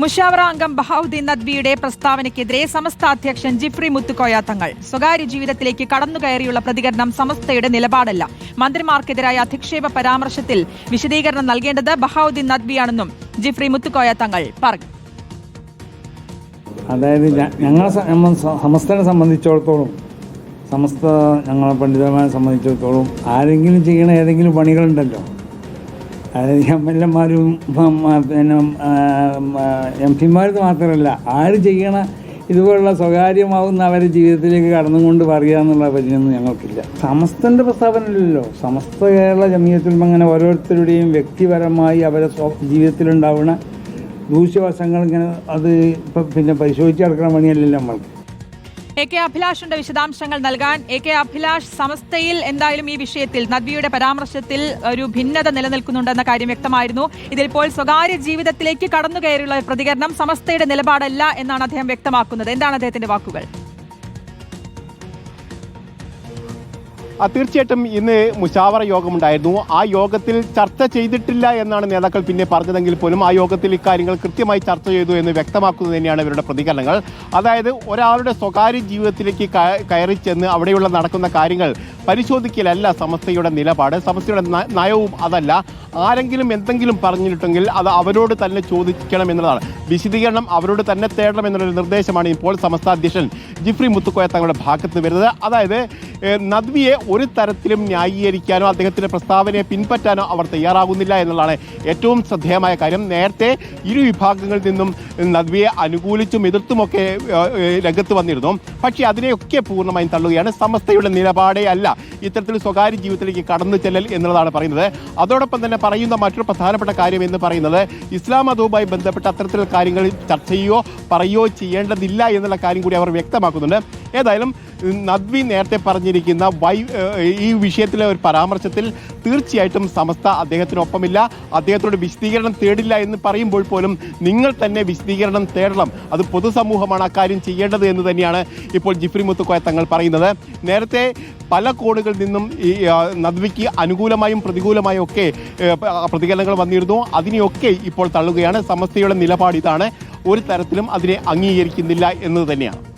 മുഷാവറ അംഗം ബഹാവുദ്ദീൻ നദ്വിയുടെ പ്രസ്താവനയ്ക്കെതിരെ സമസ്ത അധ്യക്ഷൻ ജിഫ്രി മുത്തുക്കോയ തങ്ങൾ. സ്വകാര്യ ജീവിതത്തിലേക്ക് കടന്നുകയറിയുള്ള പ്രതികരണം സമസ്തയുടെ നിലപാടല്ല. മന്ത്രിമാർക്കെതിരായ അധിക്ഷേപ പരാമർശത്തിൽ വിശദീകരണം നൽകേണ്ടത് ബഹാവുദ്ദീൻ നദ്വിയാണെന്നും ജിഫ്രി മുത്തുക്കോയ തങ്ങൾ പറഞ്ഞു. അതായത് ഞങ്ങളെ സമസ്തനെ സംബന്ധിച്ചിടത്തോളം സമസ്ത ഞങ്ങളെ പണ്ഡിതന്മാരെ സംബന്ധിച്ചിടത്തോളം ആരെങ്കിലും ചെയ്യണ ഏതെങ്കിലും പണികളുണ്ടല്ലോ. എം എൽ എമാരും പിന്നെ എം പിമാർക്ക് മാത്രമല്ല ആര് ചെയ്യണ ഇതുപോലുള്ള സ്വകാര്യമാവുന്ന അവരെ ജീവിതത്തിലേക്ക് കടന്നുകൊണ്ട് പറയുക എന്നുള്ള പരിചയമൊന്നും ഞങ്ങൾക്കില്ല. സമസ്തന്റെ പ്രസ്താവനയില്ലല്ലോ സമസ്ത കേരള ജമീയത്തിൽ അങ്ങനെ ഓരോരുത്തരുടെയും വ്യക്തിപരമായി അവരെ ജീവിതത്തിലുണ്ടാവുന്ന ദൂഷ്യവശങ്ങൾ ഇങ്ങനെ അത് ഇപ്പം പിന്നെ പരിശോധിച്ച് നടക്കുന്ന പണിയല്ലല്ലോ നമ്മൾക്ക്. എ കെ അഭിലാഷിന്റെ വിശദാംശങ്ങൾ നൽകാൻ എ കെ അഭിലാഷ് സമസ്തയിൽ എന്തായാലും ഈ വിഷയത്തിൽ നദ്വിയുടെ പരാമർശത്തിൽ ഒരു ഭിന്നത നിലനിൽക്കുന്നുണ്ടെന്ന കാര്യം വ്യക്തമായിരുന്നു. ഇതിലിപ്പോൾ സ്വകാര്യ ജീവിതത്തിലേക്ക് കടന്നു കടന്നുകയറിയുള്ള പ്രതികരണം സമസ്തയുടെ നിലപാടല്ല എന്നാണ് അദ്ദേഹം വ്യക്തമാക്കുന്നത്. എന്താണ് അദ്ദേഹത്തിന്റെ വാക്കുകൾ? തീർച്ചയായിട്ടും ഇന്ന് മുഷാവറ യോഗമുണ്ടായിരുന്നു. ആ യോഗത്തിൽ ചർച്ച ചെയ്തിട്ടില്ല എന്നാണ് നേതാക്കൾ പിന്നെ പറഞ്ഞതെങ്കിൽ പോലും ആ യോഗത്തിൽ ഇക്കാര്യങ്ങൾ കൃത്യമായി ചർച്ച ചെയ്തു എന്ന് വ്യക്തമാക്കുന്നത് തന്നെയാണ് ഇവരുടെ പ്രതികരണങ്ങൾ. അതായത് ഒരാളുടെ സ്വകാര്യ ജീവിതത്തിലേക്ക് കയറി ചെന്ന് അവിടെയുള്ള നടക്കുന്ന കാര്യങ്ങൾ പരിശോധിക്കലല്ല സമസ്തയുടെ നിലപാട്. സമസ്തയുടെ നയവും അതല്ല. ആരെങ്കിലും എന്തെങ്കിലും പറഞ്ഞിട്ടുണ്ടെങ്കിൽ അത് അവരോട് തന്നെ ചോദിക്കണം എന്നുള്ളതാണ്. വിശദീകരണം അവരോട് തന്നെ തേടണം എന്നുള്ളൊരു നിർദ്ദേശമാണ് ഇപ്പോൾ സമസ്ത അധ്യക്ഷൻ ജിഫ്രി മുത്തുക്കോയ തങ്ങളുടെ ഭാഗത്ത് വരുന്നത്. അതായത് നദ്വിയെ ഒരു തരത്തിലും ന്യായീകരിക്കാനോ അദ്ദേഹത്തിന്റെ പ്രസ്താവനയെ പിൻപറ്റാനോ അവർ തയ്യാറാകുന്നില്ല എന്നുള്ളതാണ് ഏറ്റവും ശ്രദ്ധേയമായ കാര്യം. നേരത്തെ ഇരു വിഭാഗങ്ങളിൽ നിന്നും നദ്വിയെ അനുകൂലിച്ചും എതിർത്തുമൊക്കെ രംഗത്ത് വന്നിരുന്നു. പക്ഷേ അതിനെയൊക്കെ പൂർണമായും തള്ളുകയാണ്. സമസ്തയുടെ നിലപാടേ അല്ല. ഇത്തരത്തിൽ സ്വകാര്യ ജീവിതത്തിലേക്ക് കടന്നു ചെല്ലൽ എന്നുള്ളതാണ് പറയുന്നത്. അതോടൊപ്പം തന്നെ പറയുന്ന മറ്റൊരു പ്രധാനപ്പെട്ട കാര്യം എന്ന് പറയുന്നത് ഇസ്ലാം മതവുമായി ബന്ധപ്പെട്ട അത്തരത്തിലുള്ള കാര്യങ്ങൾ ചർച്ച ചെയ്യുകയോ പറയുകയോ ചെയ്യേണ്ടതില്ല എന്നുള്ള കാര്യം കൂടി അവർ വ്യക്തമാക്കുന്നുണ്ട്. ഏതായാലും നദ്വി നേരത്തെ പറഞ്ഞിരിക്കുന്ന വൈ ഈ വിഷയത്തിലെ ഒരു പരാമർശത്തിൽ തീർച്ചയായിട്ടും സമസ്ത അദ്ദേഹത്തിനൊപ്പമില്ല. അദ്ദേഹത്തോട് വിശദീകരണം തേടില്ല എന്ന് പറയുമ്പോൾ പോലും നിങ്ങൾ തന്നെ വിശദീകരണം തേടണം. അത് പൊതുസമൂഹമാണ് അക്കാര്യം ചെയ്യേണ്ടത് എന്ന് തന്നെയാണ് ഇപ്പോൾ ജിഫ്രി മുത്തുക്കോയ തങ്ങൾ പറയുന്നത്. നേരത്തെ പല കോണുകളിൽ നിന്നും ഈ നദ്വിക്ക് അനുകൂലമായും പ്രതികൂലമായും ഒക്കെ പ്രതികരണങ്ങൾ വന്നിരുന്നു. അതിനെയൊക്കെ ഇപ്പോൾ തള്ളുകയാണ്. സമസ്തയുടെ നിലപാട് ഇതാണ്. ഒരു തരത്തിലും അതിനെ അംഗീകരിക്കുന്നില്ല എന്നത് തന്നെയാണ്.